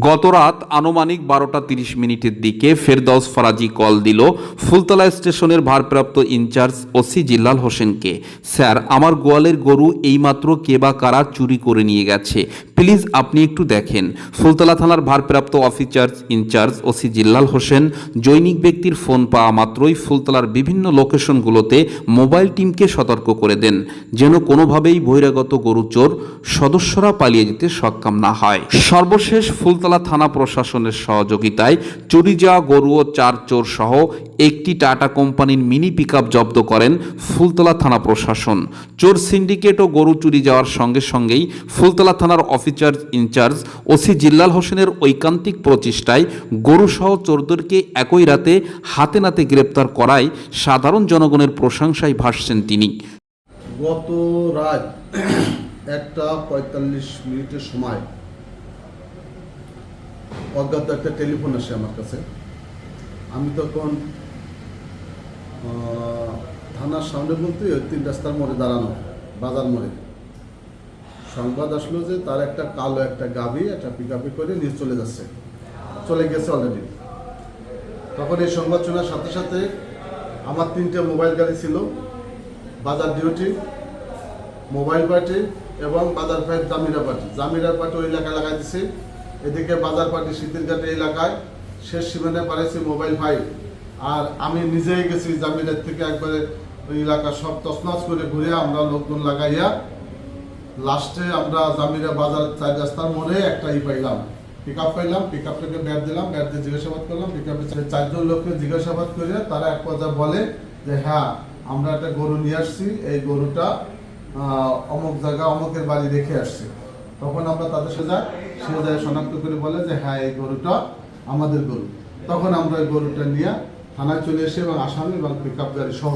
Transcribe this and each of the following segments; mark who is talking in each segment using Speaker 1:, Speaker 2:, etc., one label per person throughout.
Speaker 1: গতরাত আনুমানিক বারোটা তিরিশ মিনিটের দিকে ফেরদৌস ফরাজি কল দিল ফুলতলা স্টেশনের ভারপ্রাপ্ত ইনচার্জ ওসি জিল্লাল হোসেনকে। স্যার, আমার গোয়ালের গরু এইমাত্র কে বা কারা চুরি করে নিয়ে গেছে? প্লিজ আপনি একটু দেখেন। ফুলতলা থানার ভারপ্রাপ্ত officer in charge OC Zillal Hossain, জৈনিক ব্যক্তির ফোন পাওয়া মাত্রই ফুলতলার বিভিন্ন লোকেশনগুলোতে মোবাইল টিমকে সতর্ক করে দেন, যেন কোনোভাবেই বহিরাগত গরু চোর সদস্যরা পালিয়ে যেতে সক্ষম না হয়। সর্বশেষ ফুলতলা থানা প্রশাসনের সহযোগিতায় চুরি যাওয়া গরু ও চার চোর সহ একটি টাটা কোম্পানির মিনি পিকআপ জব্দ করেন ফুলতলা থানা প্রশাসন। চোর সিন্ডিকেট ও গরু চুরি যাওয়ার সঙ্গে সঙ্গেই ফুলতলা থানার অফিসার ইনচার্জ ওসি জিল্লাল হোসেনের ঐকান্তিক প্রচেষ্টায় গরু সহ চোরদেরকে একই রাতে হাতে নাতে গ্রেপ্তার করায় সাধারণ জনগণের প্রশংসায় ভাসছেন তিনি।
Speaker 2: গত রাত একটা পঁয়তাল্লিশ মিনিটের সময় অজ্ঞাত একটা টেলিফোন আসে আমার কাছে। আমি তখন থানার সামনে বলতে ওই তিন রাস্তার মোড়ে দাঁড়ানো, বাজার মোড়ে সংবাদ আসলো যে তার একটা কালো একটা গাভি একটা পিক করে নিয়ে চলে যাচ্ছে। চলে গেছে অলরেডি তখন এই সংবাদ শোনার সাথে সাথে আমার তিনটে মোবাইল গাড়ি ছিল, বাজার ডিউটি মোবাইল পার্টি এবং বাজার five Jamira party. Jamira party ওই এলাকায় লাগাই দিছে। এদিকে বাজার পার্টি শীতেরঘাট এলাকায় শেষ সীমানায় পাঠাইছি মোবাইল ফাইভ আর আমি নিজেই গেছি জামিরার থেকে একবারে ওই এলাকা সব তছনছ করে ঘুরে আমরা লোকজন লাগাইয়া লাস্টে আমরা জামিরা বাজার চার রাস্তার মোড়ে একটা ই পাইলাম। পিক আপ পাইলাম পিক আপ থেকে ব্যাট দিলাম, ব্যাট দিয়ে জিজ্ঞাসাবাদ করলাম পিক আপে চারজন লোককে জিজ্ঞাসাবাদ করে তারা এক কথা বলে যে হ্যাঁ আমরা একটা গরু নিয়ে আসছি, এই গরুটা অমুক জায়গা, অমুকের বাড়ি রেখে আসছি। তখন আমরা তাদের যাই সে যায় শনাক্ত করে বলে যে হ্যাঁ এই গরুটা আমাদের গরু। তখন আমরা এই গরুটা নিয়ে থানায় চলে এসে এবং আসামি এবং পিক আপ গাড়ি সহ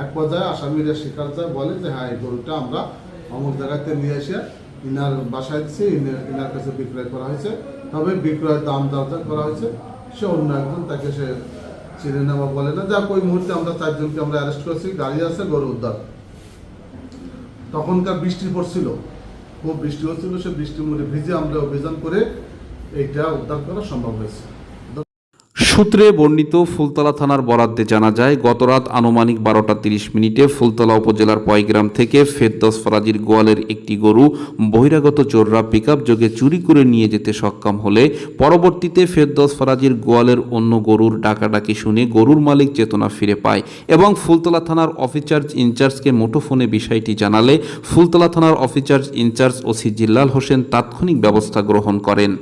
Speaker 2: এক পর্যায়ে আসামিরা স্বীকার বলে যে হ্যাঁ এই গরুটা আমরা অমুক জায়গাতে নিয়ে এসে ইনার বাসায় দিচ্ছে ইনার ইনার কাছে বিক্রয় করা হয়েছে। তবে বিক্রয়ের দাম দরদার করা হয়েছে। সে অন্য একজন তাকে সে চিনে নেওয়া বলে না। যাক, ওই মুহূর্তে আমরা চারজনকে আমরা অ্যারেস্ট করেছি। গাড়ি আছে, গরু উদ্ধার। তখনকার বৃষ্টি পড়ছিল। খুব বৃষ্টি হচ্ছিল। সে বৃষ্টির মধ্যে ভিজে আমরা অভিযান করে এইটা উদ্ধার করা সম্ভব হয়েছে।
Speaker 1: সূত্রে বর্ণিত ফুলতলা থানার বরাদ্দে জানা যায়, গতরাত আনুমানিক বারোটা তিরিশ মিনিটে ফুলতলা উপজেলার পয়গ্রাম থেকে ফেরদৌস ফরাজির গোয়ালের একটি গরু বহিরাগত চোররা পিকআপ যোগে চুরি করে নিয়ে যেতে সক্ষম হলে পরবর্তীতে ফেরদৌস ফরাজির গোয়ালের অন্য গরুর ডাকাডাকি শুনে গরুর মালিক চেতনা ফিরে পায় এবং ফুলতলা থানার অফিসার ইনচার্জকে মুঠোফোনে বিষয়টি জানালে ফুলতলা থানার officer in charge OC Zillal Hossain তাৎক্ষণিক ব্যবস্থা গ্রহণ করেন।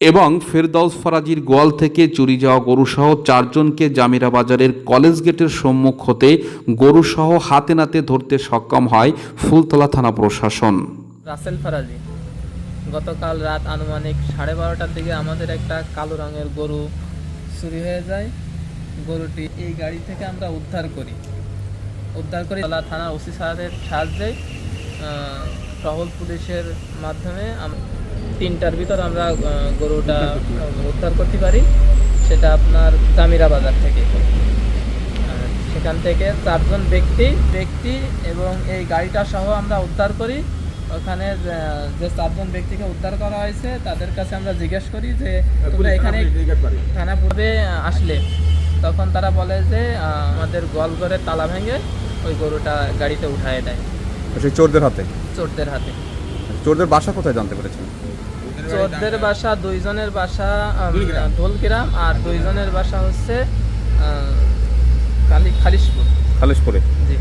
Speaker 1: এবং ফেরদৌস ফরাজির গোয়াল থেকে চুরি যাওয়া গরুসহ চারজনকে জামিরা বাজারের কলেজ গেটের সম্মুখ হতে গরুসহ হাতে নাতে ধরতে সক্ষম হয় ফুলতলা থানা প্রশাসন।
Speaker 3: রাসেল ফারাজি, গতকাল রাত আনুমানিক সাড়ে বারোটার দিকে আমাদের একটা কালো রঙের গরু চুরি হয়ে যায়। গরুটি এই গাড়ি থেকে আমরা উদ্ধার করি। উদ্ধার করে থানা ওসি সাহেবের সাহায্যে টহল পুলিশের মাধ্যমে তিনটার ভিতর আমরা গরুটা উদ্ধার করতে পারি। সেটা আপনার জামিরা বাজার থেকে। সেখান থেকে চারজন ব্যক্তি ব্যক্তি এবং এই গাড়িটা সহ আমরা উদ্ধার করি। ওখানে যে- চারজন ব্যক্তিকে উদ্ধার করা হয়েছে তাদের কাছে আমরা জিজ্ঞেস করি যে তোমরা এখানে থানা পূর্বে আসলে। তখন তারা বলে যে আমাদের গোয়ালঘরের তালা ভেঙে ওই গরুটা গাড়িতে উঠায় দেয়।
Speaker 4: চোরদের হাতে?
Speaker 3: চোরদের হাতে।
Speaker 4: চোরদের বাসা কোথায় জানতে পেরেছেন?
Speaker 3: চোরদের বাসা দুইজনের বাসা উম, ধুলগ্রাম আর দুইজনের বাসা হচ্ছে আহ, কালি খালিশপুর।
Speaker 4: খালিশপুরে?
Speaker 3: জি।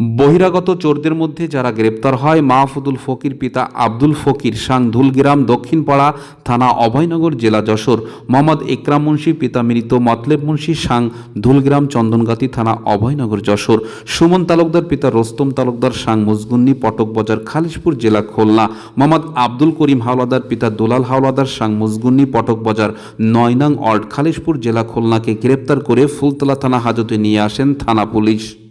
Speaker 1: বহিরাগত চোরদের মধ্যে যারা গ্রেপ্তার হয় মাহফুদুল ফকির পিতা আব্দুল ফকির সাং ধুলগ্রাম, দক্ষিণপাড়া থানা অভয়নগর, জেলা যশোর, মোহাম্মদ একরাম মুন্সি, পিতা মৃত মতলেব মুন্সি সাং ধুলগ্রাম, চন্দনগাতি থানা অভয়নগর, যশোর, সুমন তালুকদার পিতা রোস্তম তালুকদার সাং মুজগুন্নি, পটক বাজার, খালিশপুর জেলা খুলনা, মোহাম্মদ আব্দুল করিম হাওলাদার পিতা দুলাল হাওলাদার সাং মুজগুন্নি, পটক বাজার নয়নাং অল্ট খালিশপুর জেলা খুলনাকে গ্রেপ্তার করে ফুলতলা থানা হাজতে নিয়ে আসেন থানা পুলিশ।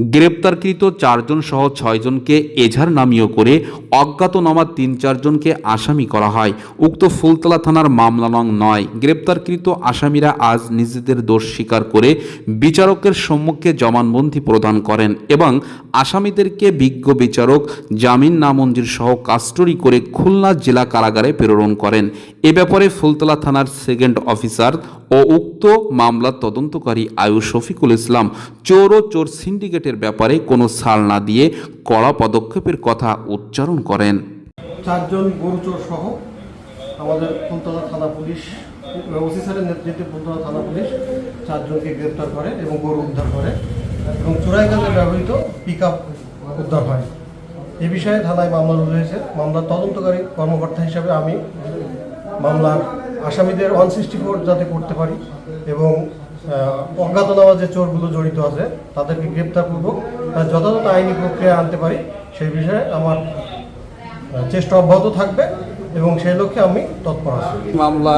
Speaker 1: গ্রেপ্তারকৃত চারজন সহ ছয়জনকে এঝার নামীয় করে অজ্ঞাতনামা তিন চারজনকে আসামি করা হয়। উক্ত ফুলতলা থানার মামলা নং নয়। গ্রেপ্তারকৃত আসামিরা আজ নিজেদের দোষ স্বীকার করে বিচারকের সম্মুখে জমানবন্দি প্রদান করেন এবং আসামিদেরকে বিজ্ঞ বিচারক জামিন নামঞ্জুর সহ কাস্টডি করে খুলনা জেলা কারাগারে প্রেরণ করেন। ব্যাপারে ফুলতলা থানার সেকেন্ড অফিসার ও উক্ত মামলার তদন্তকারী আয়ু শফিকুল ইসলাম চোর ও চোর সিন্ডিকেটের ব্যাপারে কোনো ছাড় না দিয়ে কড়া পদক্ষেপের কথা উচ্চারণ করেন।
Speaker 5: চারজন গরুচোর সহ আমাদের ফুলতলা থানা পুলিশ, ওসি স্যারের নেতৃত্বে ফুলতলা থানা পুলিশ চারজনকে গ্রেপ্তার করে এবং গরু উদ্ধার করে এবং চোরাইকাজে ব্যবহৃত পিক উদ্ধার হয়। এ বিষয়ে থানায় মামলা রুজু হয়েছে মামলার তদন্তকারী কর্মকর্তা হিসাবে আমি মামলার আসামিদের ওয়ান সিক্সটি ফোর যাতে করতে পারি এবং অজ্ঞাত অজ্ঞাতনামা যে চোরগুলো জড়িত আছে, তাদেরকে গ্রেপ্তারপূর্বক তার যথাযথ আইনি প্রক্রিয়া আনতে পারি, সেই বিষয়ে আমার চেষ্টা অব্যাহত থাকবে এবং সেই লক্ষ্যে আমি তৎপর আছি।
Speaker 4: মামলা